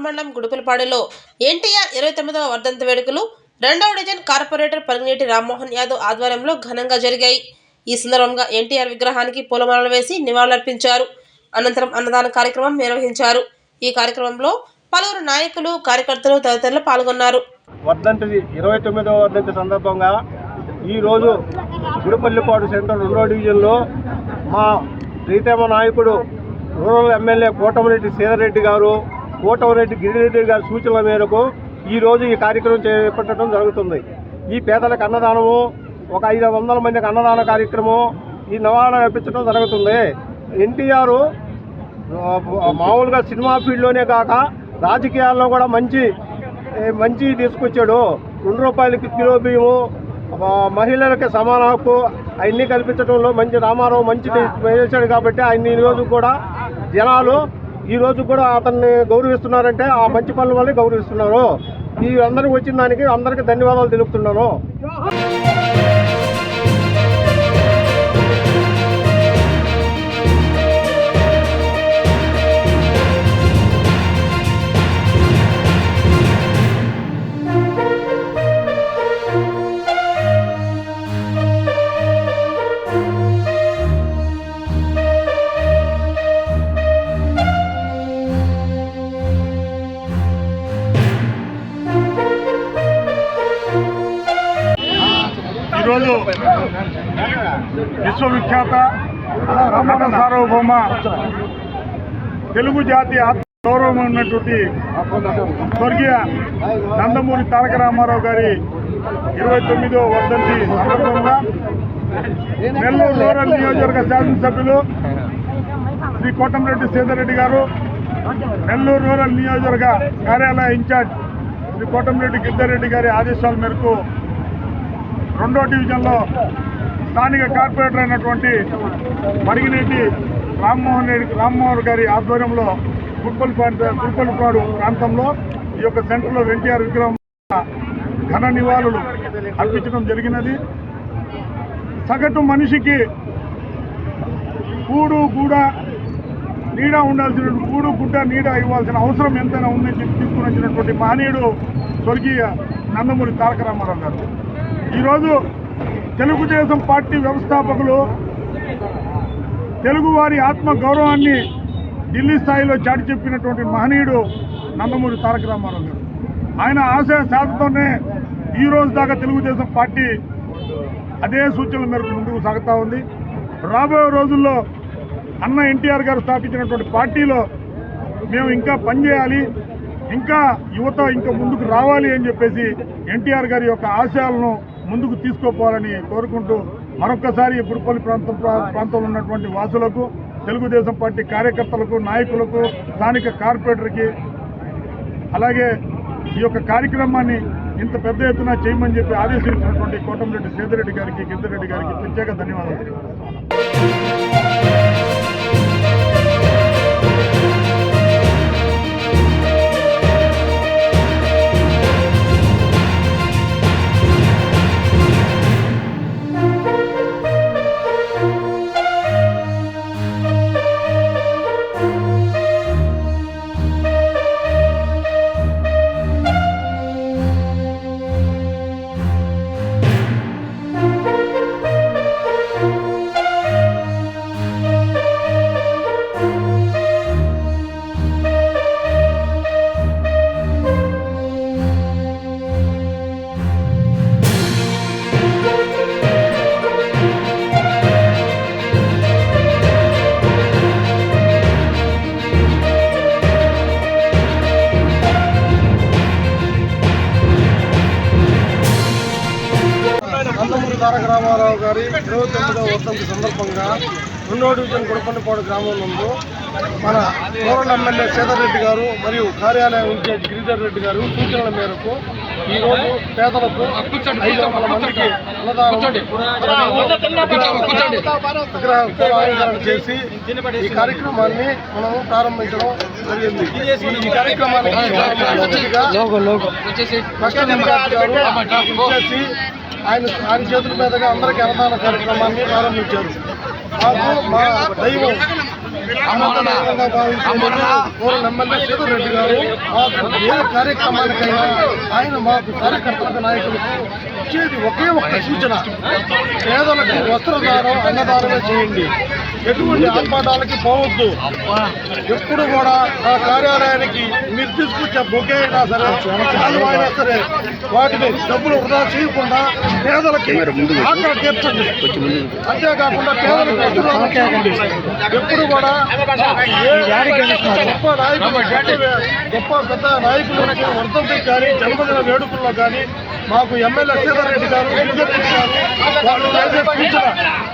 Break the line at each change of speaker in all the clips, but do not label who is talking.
పల్నాడు మండలం గుడిపలపాడులో ఎన్టీఆర్ ఇరవై తొమ్మిదవ వర్ధంత వేడుకలు రెండవ డివిజన్ కార్పొరేటర్ పలినేటి రామ్మోహన్ యాదవ్ ఆధ్వర్యంలో ఘనంగా జరిగాయి. ఈ సందర్భంగా ఎన్టీఆర్ విగ్రహానికి పూలమాలలు వేసి నివాళులర్పించారు. అనంతరం అన్నదాన కార్యక్రమం నిర్వహించారు. ఈ కార్యక్రమంలో పలువురు నాయకులు కార్యకర్తలు తదితరులు పాల్గొన్నారు.
వర్ధంతి ఇరవై తొమ్మిదవ వర్ధంతి సందర్భంగా ఈరోజు గుడిపల్లిపాడు సెంటర్ రెండో డివిజన్లో మా ప్రీతమ నాయకుడు రూరల్ ఎమ్మెల్యే కోటమిరెడ్డి సీతారెడ్డి గారు కోటమిరెడ్డి గిరిరెడ్డి గారి సూచనల మేరకు ఈరోజు ఈ కార్యక్రమం చేపట్టడం జరుగుతుంది. ఈ పేదలకు అన్నదానము ఒక ఐదు వందల మందికి అన్నదాన కార్యక్రమం ఈ నివారణ అర్పించడం జరుగుతుంది. ఎన్టీఆర్ మామూలుగా సినిమా ఫీల్డ్లోనే కాక రాజకీయాల్లో కూడా మంచి మంచి తీసుకొచ్చాడు. రెండు రూపాయలకి కిలో బియ్యము మహిళలకి సమాన హక్కు అవన్నీ కల్పించడంలో మంచి రామారావు మంచి చేశాడు కాబట్టి ఆయన ఈరోజు రోజు కూడా జనాలు ఈ రోజు కూడా అతన్ని గౌరవిస్తున్నారంటే ఆ మంచి పనుల వల్లే గౌరవిస్తున్నారు. ఈ అందరికి వచ్చిన దానికి అందరికీ ధన్యవాదాలు తెలుపుతున్నాను.
ఈరోజు విశ్వవిఖ్యాత రమణ సార్వభౌమ తెలుగు జాతి ఆత్మ గౌరవం ఉన్నటువంటి స్వర్గీయ నందమూరి తారక రామారావు గారి ఇరవై తొమ్మిదో వర్ధంతి సందర్భంగా నెల్లూరు రూరల్ నియోజకవర్గ శాసనసభ్యులు శ్రీ కోటంరెడ్డి సీతారెడ్డి గారు నెల్లూరు రూరల్ నియోజకవర్గ కార్యాలయ ఇన్ఛార్జ్ శ్రీ కోటంరెడ్డి గిద్దరెడ్డి గారి ఆదేశాల మేరకు రెండో డివిజన్లో స్థానిక కార్పొరేటర్ అయినటువంటి మరిగినేటి రామ్మోహన్ రెడ్డి రామ్మోహన్ గారి ఆధ్వర్యంలో గుప్పలపాడు గుప్పలపాడు ప్రాంతంలో ఈ యొక్క సెంటర్లో ఎన్టీఆర్ విగ్రహం ఘన నివాళులు అర్పించడం జరిగినది. సగటు మనిషికి కూడు గూడ నీడ ఉండాల్సిన కూడు గుడ్డ నీడ ఇవ్వాల్సిన అవసరం ఎంతైనా ఉందని చెప్పి తీసుకుని వచ్చినటువంటి మహనీయుడు స్వర్గీయ నందమూరి తారక రామారావు గారు. ఈరోజు తెలుగుదేశం పార్టీ వ్యవస్థాపకులు తెలుగువారి ఆత్మ గౌరవాన్ని ఢిల్లీ స్థాయిలో చాటి చెప్పినటువంటి మహనీయుడు నందమూరి తారక రామారావు గారు. ఆయన ఆశయ సాధతోనే ఈ రోజు దాకా తెలుగుదేశం పార్టీ అదే సూచనల మేరకు ముందుకు సాగుతూ ఉంది. రాబోయే రోజుల్లో అన్న ఎన్టీఆర్ గారు స్థాపించినటువంటి పార్టీలో మేము ఇంకా పనిచేయాలి ఇంకా యువత ఇంకా ముందుకు రావాలి అని చెప్పేసి ఎన్టీఆర్ గారి యొక్క ఆశయాలను ముందుకు తీసుకోపోవాలని కోరుకుంటూ మరొకసారి ఈ ప్రాంతం ప్రా- ప్రాంతంలో ఉన్నటువంటి వాసులకు తెలుగుదేశం పార్టీ కార్యకర్తలకు నాయకులకు స్థానిక కార్పొరేటర్కి అలాగే ఈ యొక్క కార్యక్రమాన్ని ఇంత పెద్ద ఎత్తున చేయమని చెప్పి ఆదేశించినటువంటి కోటంరెడ్డి సేదిరెడ్డి గారికి గిద్దరెడ్డి గారికి ప్రత్యేక ధన్యవాదాలు
తారక రామారావు గారి ఇరవై తొమ్మిదవ వర్ధంతి సందర్భంగా రెండో డివిజన్ గుడపల్లిపాడు గ్రామం నందు మన రూరల్ ఎమ్మెల్యే సీతారెడ్డి గారు మరియు కార్యాలయం ఇన్ఛార్జ్ గిరిధర్ రెడ్డి గారు సూచనల మేరకు ఈరోజు పేదలకు ఐదు వందల మందికి అన్నదానం చేసి ఈ కార్యక్రమాన్ని మనము ప్రారంభించడం జరిగింది ఈ కార్యక్రమానికి గారు ఇచ్చేసి ఆయన ఆయన చేతుల మీదుగా అందరికీ అన్నదాన కార్యక్రమాన్ని ప్రారంభించారు. మాకు మా దైవం రెడ్డి గారు ఏ కార్యక్రమానికైనా ఆయన మాకు కార్యకర్తలకు నాయకులకు ఇచ్చేది ఒకే ఒక్క సూచన పేదలకు వస్త్రదానం అన్నదానమే చేయండి ఎటువంటి ఆర్భాటాలకి పోవద్దు ఎప్పుడు కూడా ఆ కార్యాలయానికి మీరు తీసుకొచ్చే బొకే అయినా సరే చాలు అయినా సరే వాటిని డబ్బులు వృధా చేయకుండా పేదలకి ఆకలి తీర్చండి అంతేకాకుండా పేదలకు ఎప్పుడు కూడా గొప్ప పెద్ద నాయకులు వర్ధంతి కానీ జన్మదిన వేడుకల్లో కానీ మాకు ఎమ్మెల్యే సీతారెడ్డి గారు గిరిజన్ రెడ్డి గారు వాళ్ళు చేసే సూచన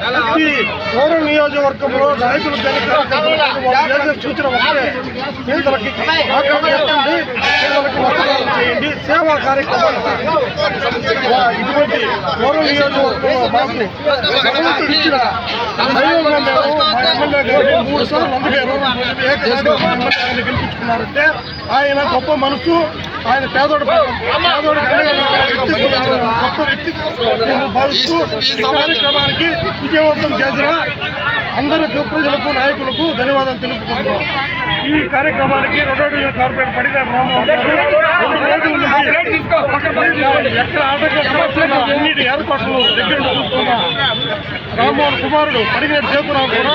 ప్రతి పౌర నియోజకవర్గంలో నాయకులు వాళ్ళు చేసే సూచన ఒకటే పేదలకి ఆకలి తీర్చండి పేదలకి వస్త్రాలు చేయండి సేవా కార్యక్రమాలు ఇటువంటి పౌర నియోజకవర్గంలో మాకు భగవంతుడు ఇచ్చిన దైవంగా మేము మా ఎమ్మెల్యే గారు మూడు సార్లు అందుకేరు ఏకదాటిగా ఎమ్మెల్యే గెలిపించుకున్నారంటే ఆయన గొప్ప మనసు ఆయన పేదోడు పేదోడు గొప్ప వ్యక్తి భావిస్తూ ఈ కార్యక్రమానికి విజయవంతం చేసిన అందరికి ప్రజలకు నాయకులకు ధన్యవాదాలు తెలుపుకుంటున్నాం ఈ కార్యక్రమానికి రెండో కార్పొరేట్ పడిన రామ్మోహన్ గారు ఎక్కడ ఆటంకం అన్నిటి ఏర్పాట్లు దగ్గర చూస్తున్నా రామ్మోహన్ కుమారుడు పడిన చేతురావు కూడా